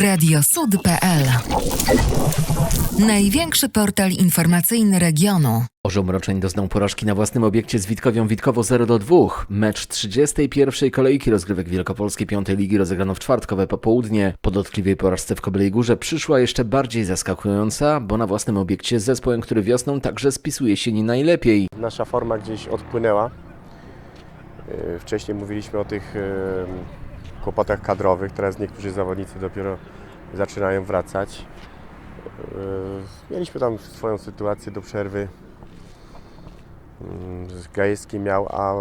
Radiosud.pl Największy portal informacyjny regionu. Orzeł Mroczeń doznał porażki na własnym obiekcie z Witkowią Witkowo 0 do 2. Mecz 31. kolejki rozgrywek Wielkopolskiej Piątej Ligi rozegrano w czwartkowe popołudnie. Po dotkliwej porażce w Kobyliej Górze przyszła jeszcze bardziej zaskakująca, bo na własnym obiekcie z zespołem, który wiosną także spisuje się nie najlepiej. Nasza forma gdzieś odpłynęła. Yy, Wcześniej mówiliśmy o tych yy, kłopotach kadrowych, teraz niektórzy zawodnicy dopiero zaczynają wracać. Yy, Mieliśmy tam swoją sytuację do przerwy. Z Gajewski miał, a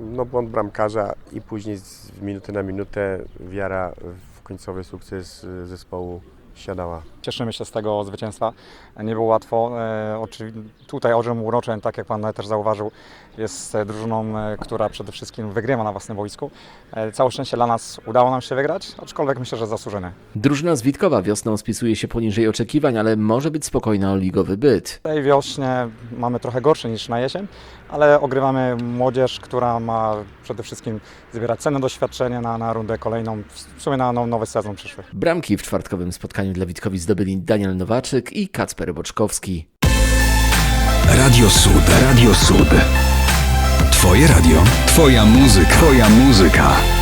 no, błąd bramkarza i później z minuty na minutę wiara w końcowy sukces yy, zespołu siadała. Cieszymy się z tego zwycięstwa. Nie było łatwo. E, tutaj Orzeł Uroczeń, tak jak Pan też zauważył, jest e, drużyną, e, która przede wszystkim wygrywa na własnym boisku. E, całe szczęście dla nas udało nam się wygrać, aczkolwiek myślę, że zasłużenie. Drużyna z Witkowa wiosną spisuje się poniżej oczekiwań, ale może być spokojna o ligowy byt. W tej wiośnie mamy trochę gorszy niż na jesień, ale ogrywamy młodzież, która ma przede wszystkim zbierać cenne doświadczenie na, na rundę kolejną, w sumie na no, nowy sezon przyszły. Bramki w czwartkowym spotkaniu dla Witkowi zdobyli Daniel Nowaczyk i Kacper Boczkowski. Radio Sud. Radio Sud. Twoje radio. Twoja muzyka. Twoja muzyka.